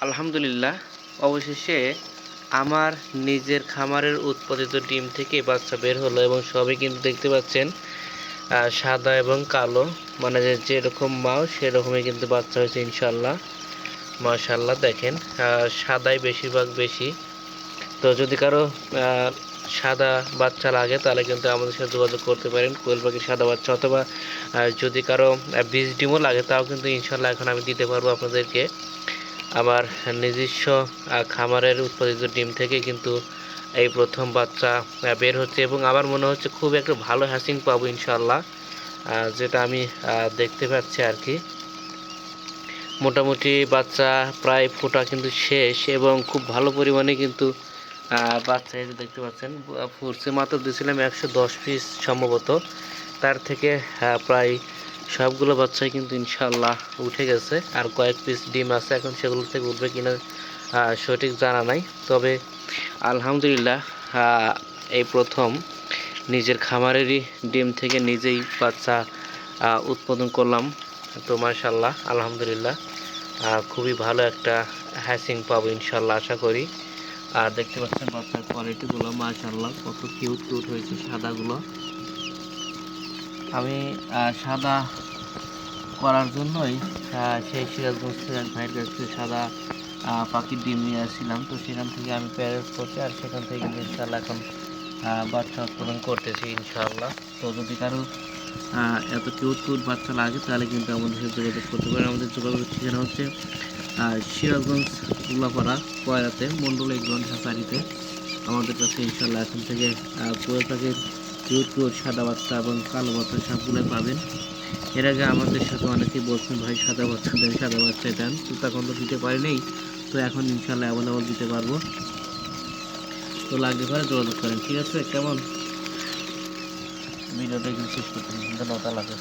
আলহামদুলিল্লাহ, অবশেষে আমার নিজের খামারের উৎপাদিত ডিম থেকে বাচ্চা বের হলো এবং সবই কিন্তু দেখতে পাচ্ছেন সাদা এবং কালো মানে যে যেরকম মাও সেরকমই কিন্তু বাচ্চা হয়েছে ইনশাল্লাহ মাশাল্লাহ দেখেন সাদাই বেশিরভাগ বেশি। তো যদি কারও সাদা বাচ্চা লাগে তাহলে কিন্তু আমাদের সাথে যোগাযোগ করতে পারেন, কোয়েল পাখির সাদা বাচ্চা, অথবা যদি কারও বীজ ডিমও লাগে তাও কিন্তু ইনশাল্লাহ এখন আমি দিতে পারব আপনাদেরকে। আমার নিজস্ব খামারের উৎপাদিত ডিম থেকে কিন্তু এই প্রথম বাচ্চা বের হচ্ছে এবং আমার মনে হচ্ছে খুব একটা ভালো হ্যাসিং পাবো ইনশাল্লাহ যেটা আমি দেখতে পাচ্ছি আর কি। মোটামুটি বাচ্চা প্রায় ফোটা কিন্তু শেষ এবং খুব ভালো পরিমাণে কিন্তু বাচ্চা যে দেখতে পাচ্ছেন ফুটছে মাত্র দিয়েছিলাম একশো দশ পিস সম্ভবত। তার থেকে প্রায় সবগুলো বাচ্চাই কিন্তু ইনশাল্লাহ উঠে গেছে। আর কয়েক পিস ডিম আছে এখন সেগুলো থেকে উঠবে কিনা সঠিক জানা নাই। তবে আলহামদুলিল্লাহ এই প্রথম নিজের খামারেরই ডিম থেকে নিজেই বাচ্চা উৎপাদন করলাম। তো মাশাল্লাহ আলহামদুলিল্লাহ খুবই ভালো একটা হ্যাসিং পাবো ইনশাল্লাহ আশা করি। আর দেখতে পাচ্ছেন বাচ্চার কোয়ালিটিগুলো মাশাল্লাহ কত কিউট কিউট হয়েছে সাদাগুলো। আমি সাদা করার জন্যই সেই সিরাজগঞ্জ থেকে ভাইয়ের কাছ থেকে সাদা পাখির ডিম নিয়ে আসছিলাম। তো সেখান থেকে আমি প্যারেন্ট করছি আর সেখান থেকে কিন্তু ইনশাল্লাহ এখন বাচ্চা উৎপাদন করতেছি ইনশাল্লাহ তো যদি কারও এত কিউট কিউট বাচ্চা লাগে, তাহলে কিন্তু আমাদের সাথে যোগাযোগ করতে পারেন। আমাদের যোগাযোগের ঠিকানা হচ্ছে সিরাজগঞ্জ উল্লাপাড়া কয়রাতে মন্ডল এগ্রন হ্যাচারিতে আমাদের কাছে ইনশাল্লাহ এখন থেকে পাখির কিউট সাদা বাচ্চা এবং কালো বাচ্চা সবগুলোই পাবেন। এর আগে আমাদের সাথে অনেকেই বলছেন, ভাই, সাদা বাচ্চা দেন, সাদা বাচ্চা দেন। তো তখন তো দিতে পারিনি, তো এখন ইনশাল্লাহ অ্যাভেলেবল দিতে পারব। তো লাগবে পরে যোগাযোগ করেন, ঠিক আছে? কেমন? ভিডিওটা কিন্তু শেষ করতে ধন্যবাদ, আল্লাহ।